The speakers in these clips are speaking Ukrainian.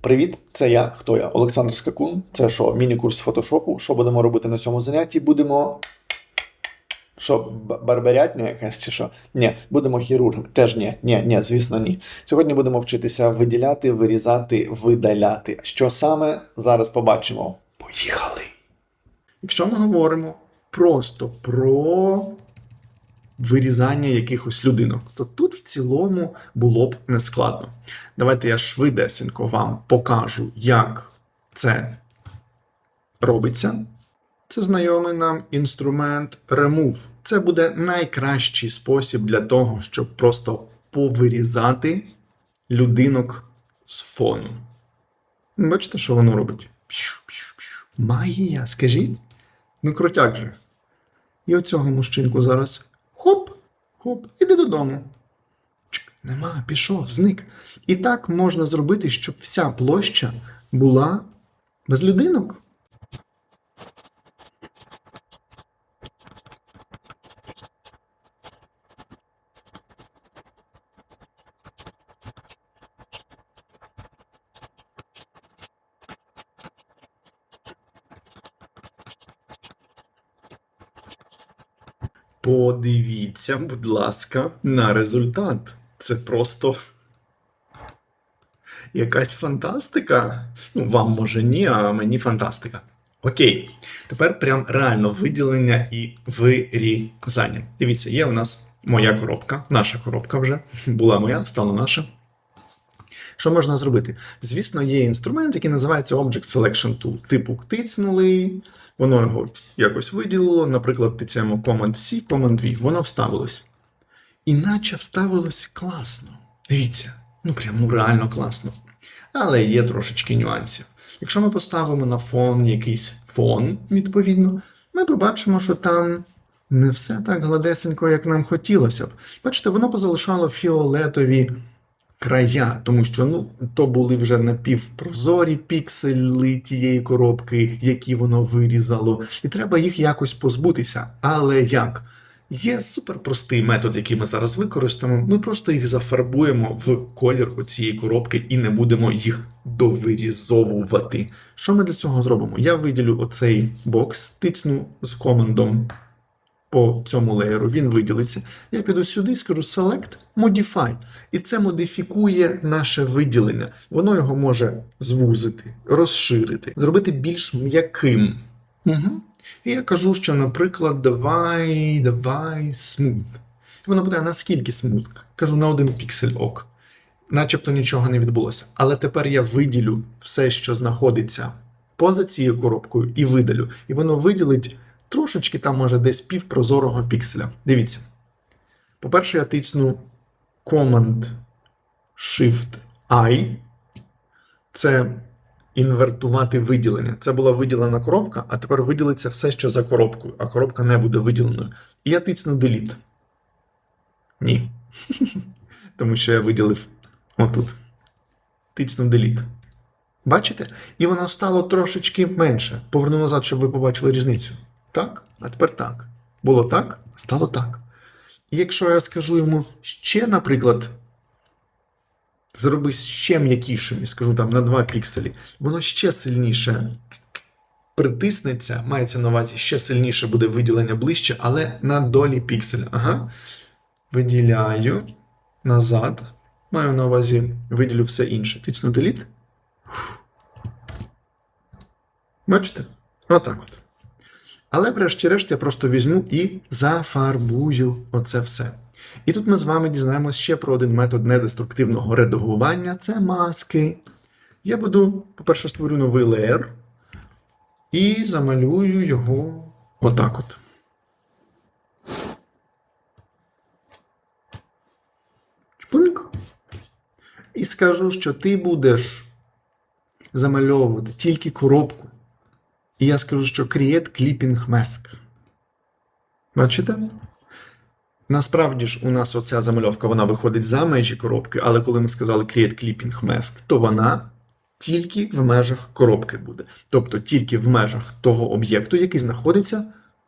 Привіт, це я. Хто я? Олександр Скакун. Це що, міні-курс фотошопу. Що будемо робити на цьому занятті? Будемо. Що, б- барберятня якась чи що? Ні, будемо хірургами. Теж ні, ні, ні, звісно, ні. Сьогодні будемо вчитися виділяти, вирізати, видаляти. Що саме зараз побачимо? Поїхали! Якщо ми говоримо просто про вирізання якихось людинок, то тут в цілому було б нескладно. Давайте я швидесенько вам покажу, як це робиться. Це знайомий нам інструмент Remove. Це буде найкращий спосіб для того, щоб просто повирізати людинок з фону. Бачите, що воно робить? Магія, скажіть? Ну, крутяк же. І оцього мужчинку зараз хоп, хоп, іди додому. Чик, нема, пішов, зник. І так можна зробити, щоб вся площа була без людинок. Подивіться, будь ласка, на результат. Це просто якась фантастика. Ну, вам може ні, а мені фантастика. Окей, тепер прям реально виділення і вирізання. Дивіться, є у нас моя коробка, наша коробка вже була моя, стала наша. Що можна зробити? Звісно, є інструмент, який називається Object Selection Tool. Типу тицнули, воно його якось виділило. Наприклад, тицяємо Command-C, Command-V, воно вставилось. Іначе вставилось класно. Дивіться, ну прям ну реально класно. Але є трошечки нюансів. Якщо ми поставимо на фон якийсь фон, відповідно, ми побачимо, що там не все так гладесенько, як нам хотілося б. Бачите, воно позалишало фіолетові края, тому що ну, то були вже напівпрозорі пікселі тієї коробки, які воно вирізало, і треба їх якось позбутися. Але як? Є суперпростий метод, який ми зараз використаємо. Ми просто їх зафарбуємо в колір цієї коробки і не будемо їх довирізовувати. Що ми для цього зробимо? Я виділю оцей бокс, тицну з командом по цьому леєру, він виділиться. Я піду сюди і скажу Select Modify. І це модифікує наше виділення. Воно його може звузити, розширити, зробити більш м'яким. Угу. І я кажу, що, наприклад, давай, давай smooth. І воно буде наскільки smooth? Кажу на один піксель ок. Начебто нічого не відбулося. Але тепер я виділю все, що знаходиться поза цією коробкою, і видалю. І воно виділить трошечки там, може, десь півпрозорого пікселя. Дивіться. По-перше, я тисну Command Shift I. Це інвертувати виділення. Це була виділена коробка, а тепер виділиться все, що за коробкою, а коробка не буде виділеною. І я тисну Delete. Ні. Тому що я виділив отут. Тисну Delete. Бачите? І воно стало трошечки менше. Поверну назад, щоб ви побачили різницю. Так, а тепер так. Було так, стало так. І якщо я скажу йому ще, наприклад, зроби ще м'якішим і скажу там на 2 пікселі, воно ще сильніше притиснеться, мається на увазі, ще сильніше буде виділення ближче, але на долі пікселя. Ага. Виділяю назад. Маю на увазі, виділю все інше. Тицну Delete. Бачите? Отак от. Але, врешті-решт, я просто візьму і зафарбую оце все. І тут ми з вами дізнаємося ще про один метод недеструктивного редагування це маски. Я буду, по-перше, створю новий леєр і замалюю його отак от. Чпуньк. І скажу, що ти будеш замальовувати тільки коробку. І я скажу, що Create Clipping Mask. Бачите? Насправді ж, у нас оця замальовка вона виходить за межі коробки, але коли ми сказали Create Clipping Mask, то вона тільки в межах коробки буде. Тобто тільки в межах того об'єкту, який знаходиться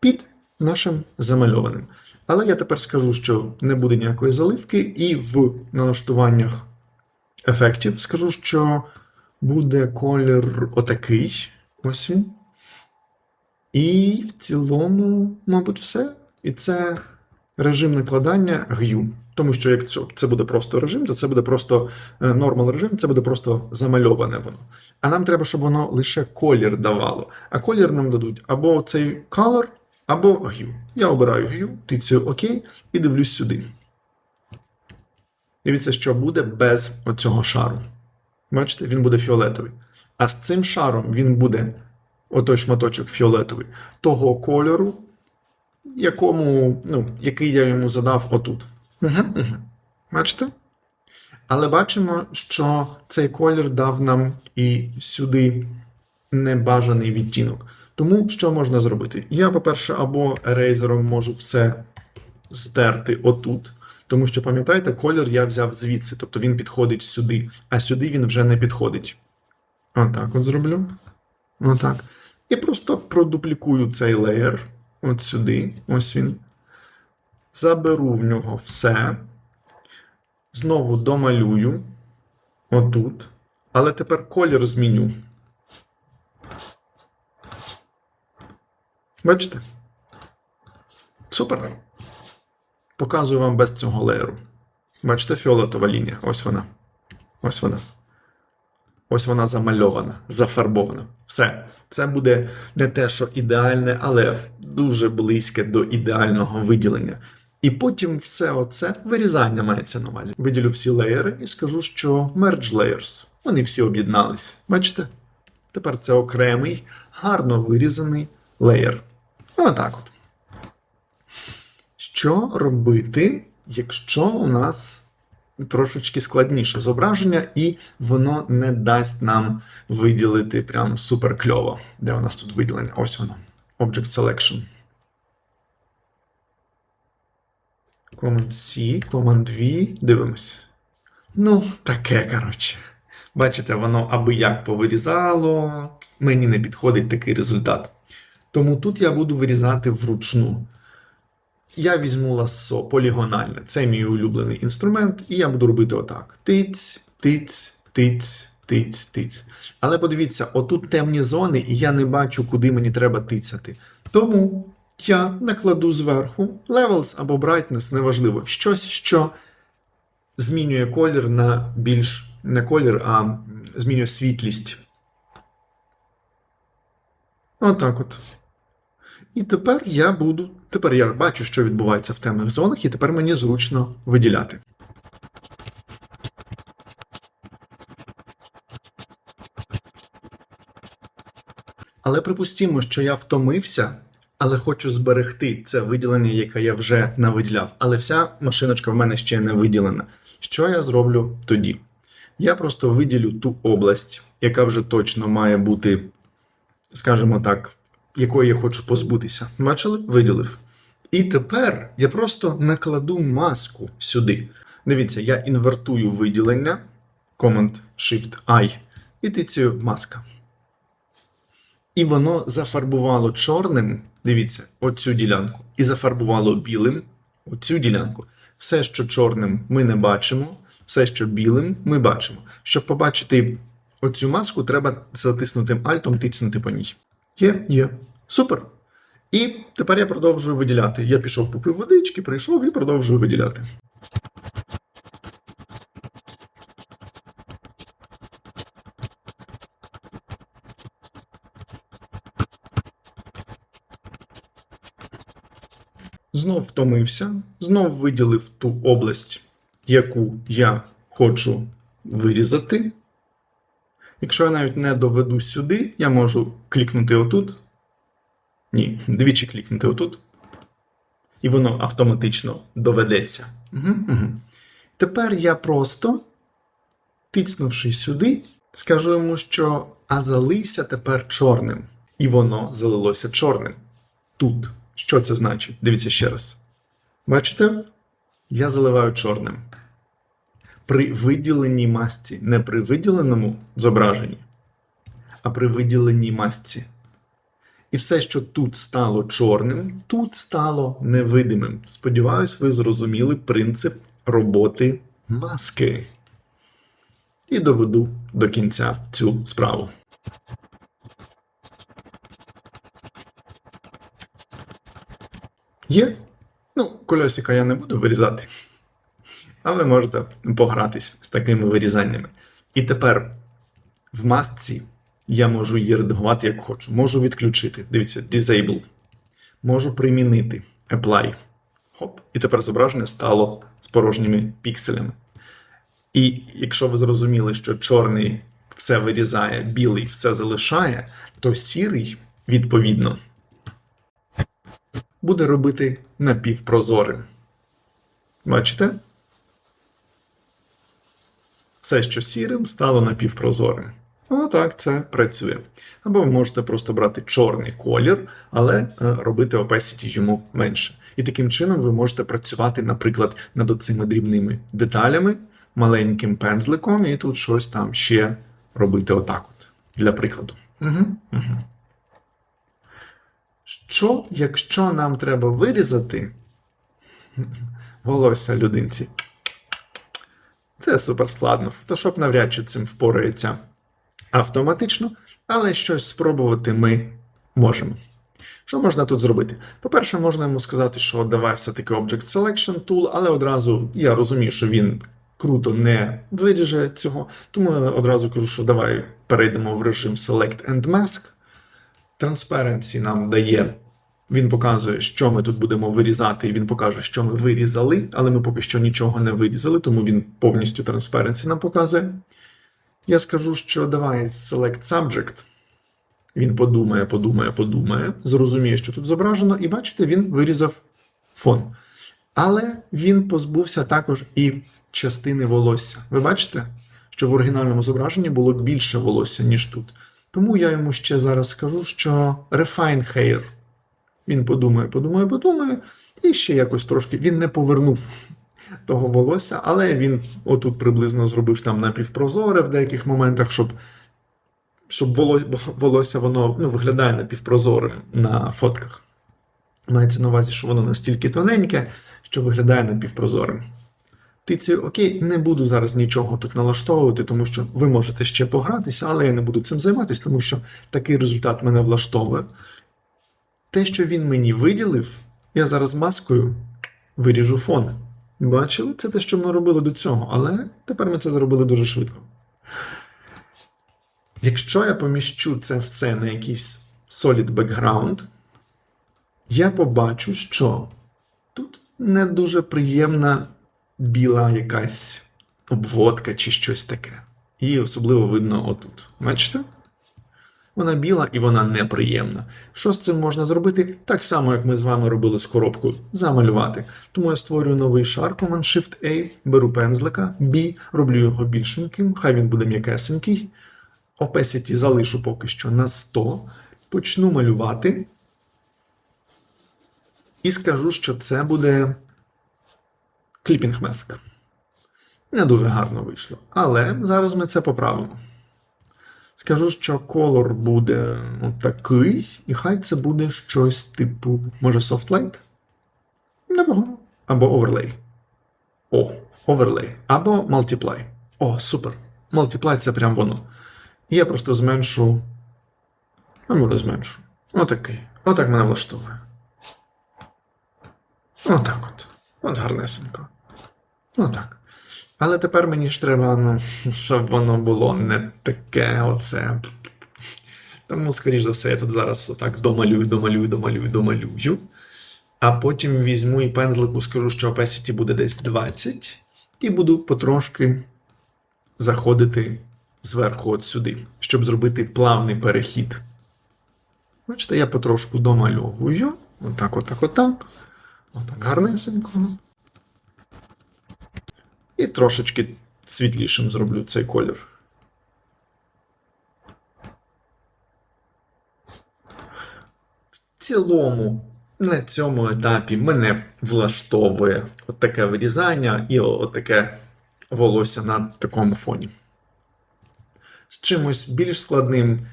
під нашим замальованим. Але я тепер скажу, що не буде ніякої заливки, і в налаштуваннях ефектів скажу, що буде колір отакий. Ось він. І в цілому, мабуть, все. І це режим накладання г'ю. Тому що якщо це буде просто режим, то це буде просто е, нормал режим, це буде просто замальоване воно. А нам треба, щоб воно лише колір давало. А колір нам дадуть або цей color, або г'ю. Я обираю г'ю, тицю ОК і дивлюсь сюди. Дивіться, що буде без оцього шару. Бачите, він буде фіолетовий. А з цим шаром він буде отой шматочок фіолетовий того кольору, якому, ну, який я йому задав отут. Угу, угу. Бачите? Але бачимо, що цей колір дав нам і сюди небажаний відтінок. Тому що можна зробити? Я, по-перше, або ерейзером можу все стерти отут. Тому що, пам'ятаєте, колір я взяв звідси, тобто він підходить сюди, а сюди він вже не підходить. Отак от зроблю. Отак. І просто продуплікую цей леєр от сюди. Ось він. Заберу в нього все. Знову домалюю. Отут. Але тепер колір зміню. Бачите? Супер. Показую вам без цього леєру. Бачите, фіолетова лінія. Ось вона. Ось вона. Ось вона замальована, зафарбована. Все. Це буде не те, що ідеальне, але дуже близьке до ідеального виділення. І потім все оце вирізання мається на увазі. Виділю всі леєри і скажу, що merge layers. Вони всі об'єднались. Бачите? Тепер це окремий, гарно вирізаний леєр. Отак от. Що робити, якщо у нас трошечки складніше зображення, і воно не дасть нам виділити прям супер кльово. Де у нас тут виділення? Ось воно. Object Selection. Command C, Command V. Дивимось. Ну, таке, коротше. Бачите, воно аби як повирізало. Мені не підходить такий результат. Тому тут я буду вирізати вручну. Я візьму лассо полігональне. Це мій улюблений інструмент, і я буду робити отак: тиць, тиць, тиць, тиць, тиць. Але подивіться, отут темні зони, і я не бачу, куди мені треба тицяти. Тому я накладу зверху levels або brightness, неважливо, щось, що змінює колір на більш не колір, а змінює світлість. Отак от. І тепер я буду. Тепер я бачу, що відбувається в темних зонах, і тепер мені зручно виділяти. Але припустімо, що я втомився, але хочу зберегти це виділення, яке я вже навиділяв. Але вся машиночка в мене ще не виділена. Що я зроблю тоді? Я просто виділю ту область, яка вже точно має бути, скажімо так, якої я хочу позбутися. Бачили? Виділив. І тепер я просто накладу маску сюди. Дивіться, я інвертую виділення, Command Shift I, і тицюю маска. І воно зафарбувало чорним, дивіться, оцю ділянку, і зафарбувало білим оцю ділянку. Все, що чорним ми не бачимо, все, що білим, ми бачимо. Щоб побачити оцю маску, треба затиснутим альтом тицнути по ній. Є, є. Супер. І тепер я продовжую виділяти. Я пішов попив водички, прийшов і продовжую виділяти. Знов втомився, знов виділив ту область, яку я хочу вирізати. Якщо я навіть не доведу сюди, я можу клікнути отут. Ні, двічі клікнути отут. І воно автоматично доведеться. Угу, угу. Тепер я просто, тицнувши сюди, скажу йому, що а залився тепер чорним. І воно залилося чорним. Тут. Що це значить? Дивіться ще раз. Бачите? Я заливаю чорним. При виділеній масці, не при виділеному зображенні, а при виділеній масці. І все, що тут стало чорним, тут стало невидимим. Сподіваюсь, ви зрозуміли принцип роботи маски. І доведу до кінця цю справу. Є? Ну, кольосика я не буду вирізати. А ви можете погратись з такими вирізаннями. І тепер в масці я можу її редагувати як хочу. Можу відключити. Дивіться, disable. Можу примінити apply. Хоп. І тепер зображення стало з порожніми пікселями. І якщо ви зрозуміли, що чорний все вирізає, білий все залишає, то сірий, відповідно, буде робити напівпрозорим. Бачите? Все, що сірим, стало напівпрозорим. Отак це працює. Або ви можете просто брати чорний колір, але е, робити opacity йому менше. І таким чином ви можете працювати, наприклад, над оцими дрібними деталями, маленьким пензликом, і тут щось там ще робити отак от, для прикладу. Угу, угу. Що, якщо нам треба вирізати волосся людинці? Це супер складно. Photoshop навряд чи цим впорається автоматично, але щось спробувати ми можемо. Що можна тут зробити? По-перше, можна йому сказати, що давай все-таки Object Selection Tool, але одразу я розумію, що він круто не виріже цього, тому я одразу кажу, що давай перейдемо в режим Select and Mask. Transparency нам дає. Він показує, що ми тут будемо вирізати, і він покаже, що ми вирізали, але ми поки що нічого не вирізали, тому він повністю Transparency нам показує. Я скажу, що давай Select Subject. Він подумає, подумає, подумає, зрозуміє, що тут зображено, і бачите, він вирізав фон. Але він позбувся також і частини волосся. Ви бачите, що в оригінальному зображенні було більше волосся, ніж тут. Тому я йому ще зараз скажу, що Refine Hair. Він подумає, подумає, подумає, і ще якось трошки він не повернув того волосся, але він отут приблизно зробив там напівпрозоре в деяких моментах, щоб щоб волосся воно ну, виглядає напівпрозорим на фотках. Мається на увазі, що воно настільки тоненьке, що виглядає напівпрозорим. Тицію, окей, не буду зараз нічого тут налаштовувати, тому що ви можете ще погратися, але я не буду цим займатися, тому що такий результат мене влаштовує. Те, що він мені виділив, я зараз маскою виріжу фон. Бачили? Це те, що ми робили до цього, але тепер ми це зробили дуже швидко. Якщо я поміщу це все на якийсь solid background, я побачу, що тут не дуже приємна біла якась обводка чи щось таке. І особливо видно отут. Бачите? Вона біла і вона неприємна. Що з цим можна зробити? Так само, як ми з вами робили з коробкою, замалювати. Тому я створюю новий шар, Command Shift A, беру пензлика, B, роблю його більшеньким, хай він буде м'якесенький. Opacity залишу поки що на 100. Почну малювати. І скажу, що це буде кліпінг маск. Не дуже гарно вийшло. Але зараз ми це поправимо. Скажу, що колор буде такий, і хай це буде щось типу, може, Softlight? Непогано. Або Overlay. О, Overlay. Або Multiply. О, супер. Multiply це прям воно. І я просто зменшу. А може зменшу. Отакий. Отак мене влаштовує. Отак от. От гарнесенько. Отак. Але тепер мені ж треба, ну, щоб воно було не таке оце. Тому, скоріш за все, я тут зараз отак домалюю, домалюю, домалюю, домалюю. А потім візьму і пензлику скажу, що opacity буде десь 20, і буду потрошки заходити зверху от сюди, щоб зробити плавний перехід. Бачите, я потрошку домальовую. Отак, отак, отак. Отак гарнесенько. І трошечки світлішим зроблю цей колір. В цілому, на цьому етапі мене влаштовує от таке вирізання і от таке волосся на такому фоні. З чимось більш складним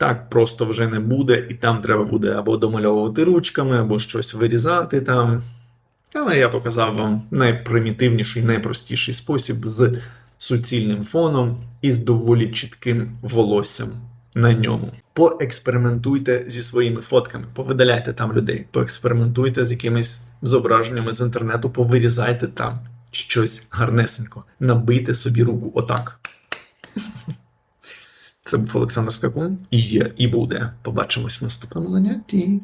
Так просто вже не буде, і там треба буде або домальовувати ручками, або щось вирізати там. Але я показав вам найпримітивніший, найпростіший спосіб з суцільним фоном і з доволі чітким волоссям на ньому. Поекспериментуйте зі своїми фотками, повидаляйте там людей, поекспериментуйте з якимись зображеннями з інтернету, повирізайте там щось гарнесенько, набийте собі руку отак. Це був Олександр Скакун. І є, і буде. Побачимось в наступному занятті.